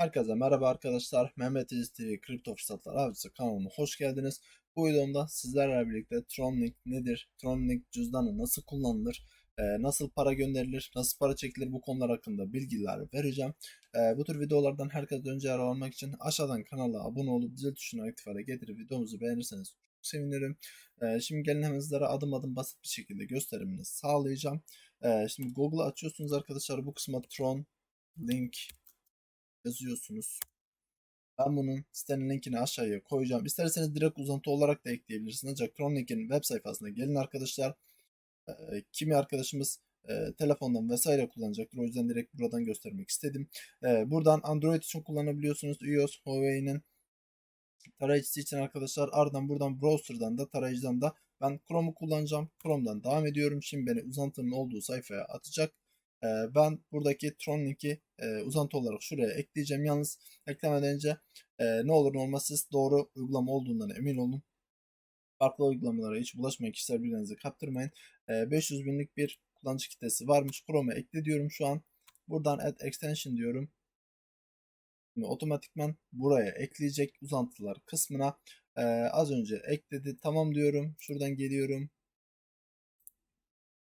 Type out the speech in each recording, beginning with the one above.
Herkese merhaba arkadaşlar. Mehmet İz TV Kripto Fırsatlar Avcısı kanalıma hoş geldiniz. Bu videomda sizlerle birlikte Tronlink nedir? Tronlink cüzdanı nasıl kullanılır? e, nasıl para gönderilir? Nasıl para çekilir? Bu konular hakkında bilgiler vereceğim. E, bu tür videolardan herkesten önce yararlanmak için aşağıdan kanala abone olup zil tuşuna aktif hale getirip videomuzu beğenirseniz çok sevinirim. E, şimdi gelin hemen sizlere adım adım basit bir şekilde gösterimini sağlayacağım. Şimdi Google'ı açıyorsunuz arkadaşlar. Bu kısma Tron Link yazıyorsunuz. Ben bunun sitenin linkini aşağıya koyacağım. İsterseniz direkt uzantı olarak da ekleyebilirsiniz. Ancak Chrome web sayfasına gelin arkadaşlar. Ee, kimi arkadaşımız e, telefondan vesaire kullanacaktır. O yüzden direkt buradan göstermek istedim. Ee, buradan Android için kullanabiliyorsunuz. iOS, Huawei'nin tarayıcısı için arkadaşlar. Ardından buradan browser'dan da tarayıcıdan da ben Chrome'u kullanacağım. Chrome'dan devam ediyorum. Şimdi beni uzantının olduğu sayfaya atacak. Ee, ben buradaki Tron linki e, uzantı olarak şuraya ekleyeceğim. Yalnız eklemeden önce e, ne olur ne olmaz siz doğru uygulama olduğundan emin olun. Farklı uygulamalara hiç bulaşmayın. Kişisel bilgilerinizi kaptırmayın. 500 binlik bir kullanıcı kitlesi varmış. Chrome'a ekle diyorum şu an. Buradan add extension diyorum. Şimdi otomatikman buraya ekleyecek uzantılar kısmına e, az önce ekledi. Tamam diyorum. Şuradan geliyorum.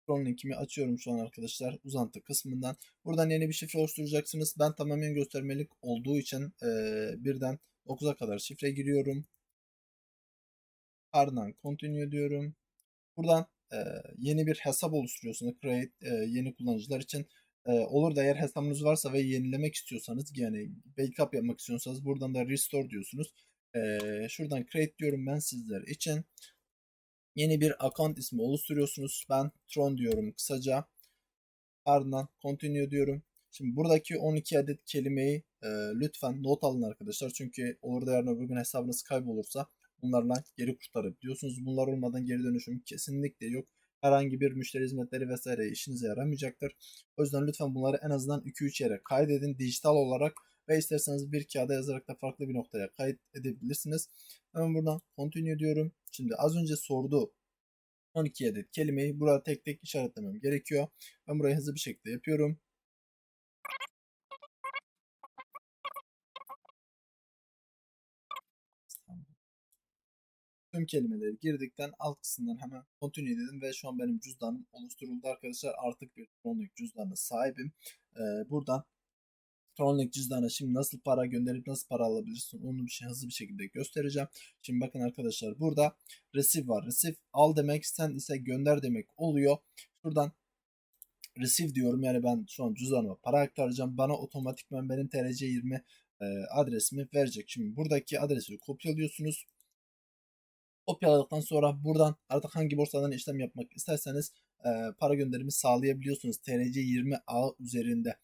Chrome linkimi açıyorum şu an arkadaşlar uzantı kısmından. Buradan yeni bir şifre oluşturacaksınız. Ben tamamen göstermelik olduğu için e, birden 9'a kadar şifre giriyorum. Ardından continue diyorum. Buradan e, yeni bir hesap oluşturuyorsunuz. Create e, yeni kullanıcılar için. E, olur da eğer hesabınız varsa ve yenilemek istiyorsanız yani backup yapmak istiyorsanız buradan da restore diyorsunuz. E, şuradan create diyorum ben sizler için. Yeni bir account ismi oluşturuyorsunuz. Ben Tron diyorum kısaca. Ardından continue diyorum. Şimdi buradaki 12 adet kelimeyi e, lütfen not alın arkadaşlar. Çünkü olur da yarın öbür gün hesabınız kaybolursa bunlarla geri kurtarabiliyorsunuz. Bunlar olmadan geri dönüşüm kesinlikle yok. Herhangi bir müşteri hizmetleri vesaire işinize yaramayacaktır. O yüzden lütfen bunları en azından 2-3 yere kaydedin dijital olarak ve isterseniz bir kağıda yazarak da farklı bir noktaya kayıt edebilirsiniz. Hemen buradan continue diyorum. Şimdi az önce sorduğu 12 adet kelimeyi burada tek tek işaretlemem gerekiyor. Ben burayı hızlı bir şekilde yapıyorum. Tüm kelimeleri girdikten alt kısımdan hemen continue dedim ve şu an benim cüzdanım oluşturuldu arkadaşlar. Artık bir Tronlink cüzdanına sahibim. Ee, buradan Tronlink cüzdana şimdi nasıl para gönderip nasıl para alabilirsin onu bir şey hızlı bir şekilde göstereceğim. Şimdi bakın arkadaşlar burada receive var. Receive al demek sen ise gönder demek oluyor. Şuradan receive diyorum yani ben şu an cüzdanıma para aktaracağım. Bana otomatikman benim TRC20 e, adresimi verecek. Şimdi buradaki adresi kopyalıyorsunuz. Kopyaladıktan sonra buradan artık hangi borsadan işlem yapmak isterseniz e, para gönderimi sağlayabiliyorsunuz. TRC20 ağ üzerinde.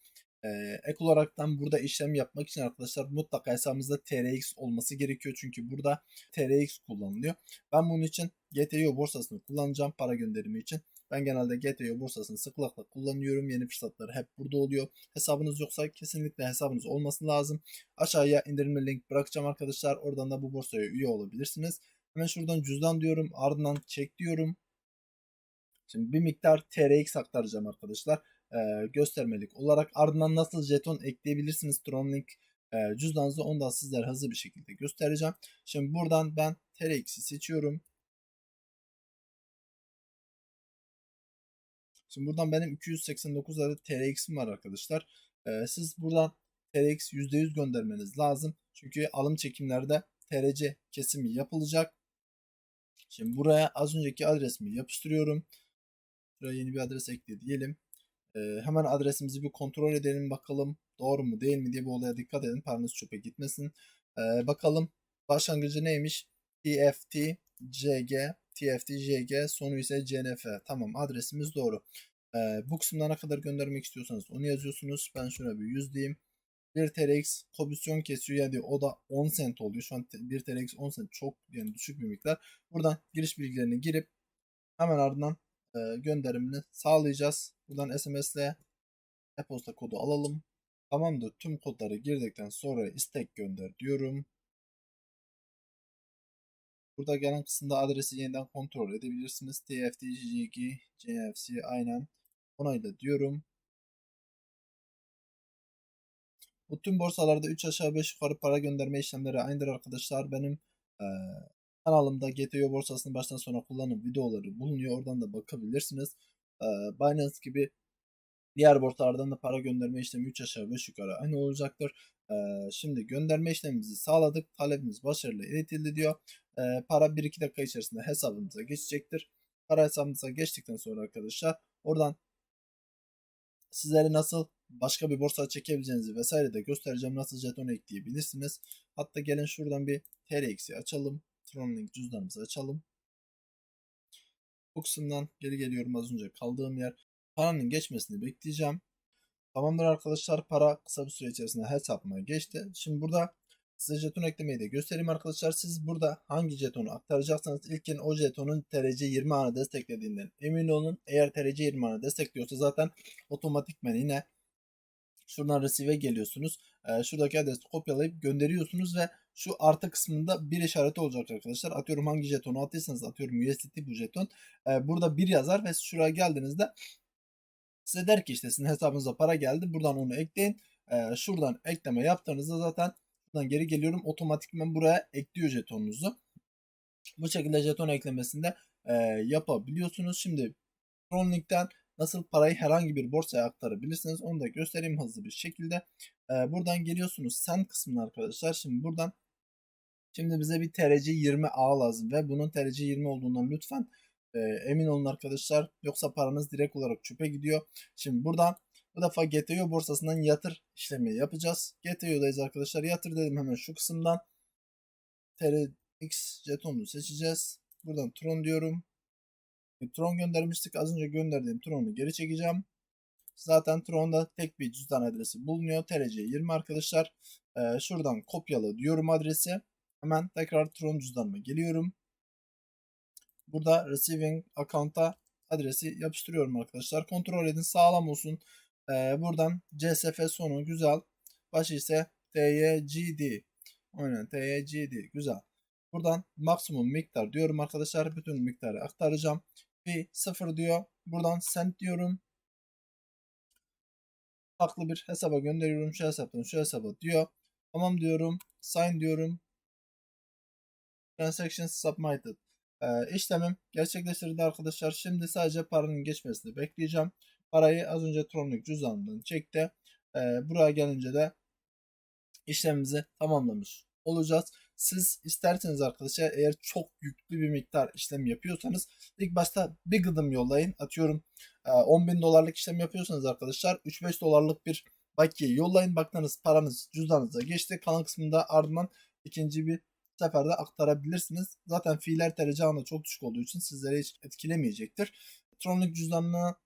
Ee, ek olaraktan burada işlem yapmak için arkadaşlar mutlaka hesabımızda TRX olması gerekiyor. Çünkü burada TRX kullanılıyor. Ben bunun için GTO borsasını kullanacağım para gönderimi için. Ben genelde GTO borsasını sıklıkla kullanıyorum. Yeni fırsatlar hep burada oluyor. Hesabınız yoksa kesinlikle hesabınız olması lazım. Aşağıya indirimli link bırakacağım arkadaşlar. Oradan da bu borsaya üye olabilirsiniz. Hemen şuradan cüzdan diyorum. Ardından çek diyorum. Şimdi bir miktar TRX aktaracağım arkadaşlar e, göstermelik olarak ardından nasıl jeton ekleyebilirsiniz Tronlink e, cüzdanınızı ondan sizlere hızlı bir şekilde göstereceğim. Şimdi buradan ben TRX'i seçiyorum. Şimdi buradan benim 289 adet TRX'im var arkadaşlar. E, siz buradan TRX %100 göndermeniz lazım. Çünkü alım çekimlerde TRC kesimi yapılacak. Şimdi buraya az önceki adresimi yapıştırıyorum. Buraya yeni bir adres ekle diyelim. Ee, hemen adresimizi bir kontrol edelim bakalım doğru mu değil mi diye bu olaya dikkat edin. Paranız çöpe gitmesin. Ee, bakalım başlangıcı neymiş? TFT CG TFT CG sonu ise CNF. Tamam adresimiz doğru. Ee, bu kısımda ne kadar göndermek istiyorsanız onu yazıyorsunuz. Ben şuna bir 100 diyeyim. 1 TRX komisyon kesiyor yani o da 10 cent oluyor. Şu an 1 TRX 10 cent çok yani düşük bir miktar. Buradan giriş bilgilerini girip hemen ardından e, gönderimini sağlayacağız. Buradan SMS ile e-posta kodu alalım. Tamamdır. Tüm kodları girdikten sonra istek gönder diyorum. Burada gelen kısımda adresi yeniden kontrol edebilirsiniz. TFTGG, CFC aynen onayla diyorum. Bu tüm borsalarda 3 aşağı 5 yukarı para gönderme işlemleri aynıdır arkadaşlar. Benim e, kanalımda GTO borsasını baştan sona kullanım videoları bulunuyor. Oradan da bakabilirsiniz. E, Binance gibi diğer borsalardan da para gönderme işlemi 3 aşağı 5 yukarı aynı olacaktır. E, şimdi gönderme işlemimizi sağladık. Talebimiz başarılı iletildi diyor. E, para 1-2 dakika içerisinde hesabımıza geçecektir. Para hesabımıza geçtikten sonra arkadaşlar oradan sizlere nasıl başka bir borsa çekebileceğinizi vesaire de göstereceğim. Nasıl jeton ekleyebilirsiniz. Hatta gelin şuradan bir TRX'i açalım. Tronlink cüzdanımızı açalım. Bu kısımdan geri geliyorum az önce kaldığım yer. Paranın geçmesini bekleyeceğim. Tamamdır arkadaşlar para kısa bir süre içerisinde hesabıma geçti. Şimdi burada size jeton eklemeyi de göstereyim arkadaşlar. Siz burada hangi jetonu aktaracaksanız ilkin o jetonun TRC 20 ağını desteklediğinden emin olun. Eğer TRC 20 ağını destekliyorsa zaten otomatikmen yine şuradan receive'e geliyorsunuz. Şuradaki adresi kopyalayıp gönderiyorsunuz ve şu artı kısmında bir işareti olacak arkadaşlar. Atıyorum hangi jetonu attıysanız atıyorum USDT bu jeton. Ee, burada bir yazar ve şuraya geldiğinizde size der ki işte sizin hesabınıza para geldi. Buradan onu ekleyin. Ee, şuradan ekleme yaptığınızda zaten Buradan geri geliyorum. Otomatikman buraya ekliyor jetonunuzu. Bu şekilde jeton eklemesinde e, yapabiliyorsunuz. Şimdi Tronlink'ten nasıl parayı herhangi bir borsaya aktarabilirsiniz onu da göstereyim hızlı bir şekilde. E, buradan geliyorsunuz send kısmına arkadaşlar. Şimdi buradan şimdi bize bir TRC 20 ağ lazım ve bunun TRC 20 olduğundan lütfen e, emin olun arkadaşlar. Yoksa paranız direkt olarak çöpe gidiyor. Şimdi buradan bu defa GTO borsasından yatır işlemi yapacağız. GTO'dayız arkadaşlar. Yatır dedim hemen şu kısımdan. TRX jetonunu seçeceğiz. Buradan Tron diyorum. Tron göndermiştik. Az önce gönderdiğim Tron'u geri çekeceğim. Zaten Tron'da tek bir cüzdan adresi bulunuyor. TRC 20 arkadaşlar. Ee, şuradan kopyala diyorum adresi. Hemen tekrar Tron cüzdanıma geliyorum. Burada receiving account'a adresi yapıştırıyorum arkadaşlar. Kontrol edin sağlam olsun. Ee, buradan CSF sonu güzel. Başı ise TYGD. Aynen TYGD güzel. Buradan maksimum miktar diyorum arkadaşlar. Bütün miktarı aktaracağım. Bir sıfır diyor. Buradan send diyorum. Farklı bir hesaba gönderiyorum. Şu hesaptan şu hesaba diyor. Tamam diyorum. Sign diyorum. Transaction submitted. Ee, işlemim gerçekleştirildi arkadaşlar. Şimdi sadece paranın geçmesini bekleyeceğim. Parayı az önce Tronlink cüzdanından çekti. Ee, buraya gelince de işlemimizi tamamlamış olacağız. Siz isterseniz arkadaşlar eğer çok yüklü bir miktar işlem yapıyorsanız ilk başta bir gıdım yollayın. Atıyorum 10 bin dolarlık işlem yapıyorsanız arkadaşlar 3-5 dolarlık bir bakiye yollayın. Baktınız paranız cüzdanınıza geçti. Kalan kısmında ardından ikinci bir seferde aktarabilirsiniz. Zaten fiiller TRC ağında çok düşük olduğu için sizlere hiç etkilemeyecektir. Tronlink cüzdanına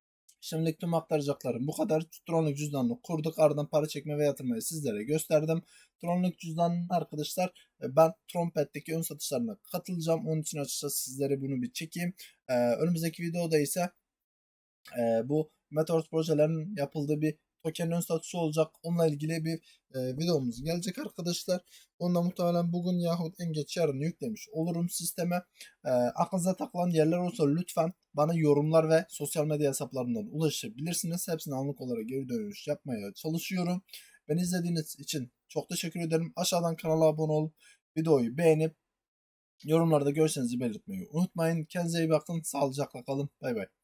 Şimdilik tüm aktaracaklarım bu kadar. Tronluk cüzdanını kurduk. Ardından para çekme ve yatırmayı sizlere gösterdim. Tronluk cüzdanının arkadaşlar e, ben Trompet'teki ön satışlarına katılacağım. Onun için açıkçası sizlere bunu bir çekeyim. Ee, önümüzdeki videoda ise e, bu Meteor projelerinin yapıldığı bir token ön satışı olacak. Onunla ilgili bir e, videomuz gelecek arkadaşlar. Onu muhtemelen bugün yahut en geç yarın yüklemiş olurum sisteme. E, aklınıza takılan yerler olsa lütfen bana yorumlar ve sosyal medya hesaplarından ulaşabilirsiniz. Hepsini anlık olarak geri dönüş yapmaya çalışıyorum. Beni izlediğiniz için çok teşekkür ederim. Aşağıdan kanala abone olup videoyu beğenip yorumlarda görüşlerinizi belirtmeyi unutmayın. Kendinize iyi bakın. Sağlıcakla kalın. Bay bay.